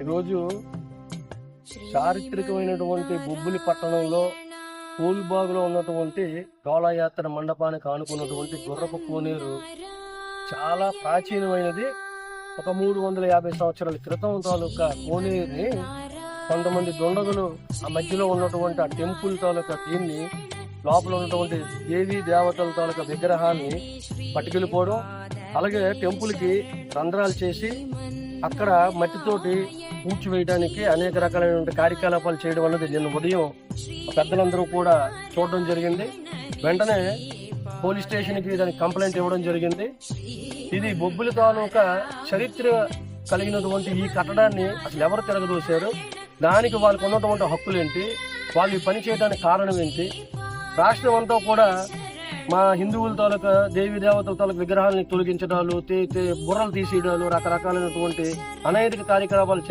ఈరోజు చారిత్రకమైనటువంటి బొబ్బులి పట్టణంలో పూల్బాగులో ఉన్నటువంటి డోలాయాత్ర మండపానికి ఆనుకున్నటువంటి గుర్రపు కోనేరు చాలా ప్రాచీనమైనది. ఒక మూడు వందల యాభై సంవత్సరాల క్రితం తాలూకా కోనేరుని కొంతమంది దుండగులు ఆ మధ్యలో ఉన్నటువంటి ఆ టెంపుల్ తాలూకా దీన్ని లోపల ఉన్నటువంటి దేవీ దేవతల తాలూకా విగ్రహాన్ని పట్టుకెళ్ళిపోవడం అలాగే టెంపుల్కి రంధ్రాలు చేసి అక్కడ మట్టితోటి పూడ్చివేయడానికి అనేక రకాలైన కార్యకలాపాలు చేయడం అన్నది నిన్న ఉదయం పెద్దలందరూ కూడా చూడడం జరిగింది. వెంటనే పోలీస్ స్టేషన్కి దానికి కంప్లైంట్ ఇవ్వడం జరిగింది. ఇది బొబ్బుల తాలూకా చరిత్ర కలిగినటువంటి ఈ కట్టడాన్ని అసలు ఎవరు తిరగదోశారు? దానికి వాళ్ళకు ఉన్నటువంటి హక్కులు ఏంటి వాళ్ళు ఈ పని చేయడానికి కారణం ఏంటి? రాష్ట్రం అంతా కూడా మా హిందువుల తాలూకా దేవి దేవతల తాలూకా విగ్రహాలని తొలగించడాలు తే- బుర్రలు తీసేయడాలు రకరకాలైనటువంటి అనైతిక కార్యకలాపాలు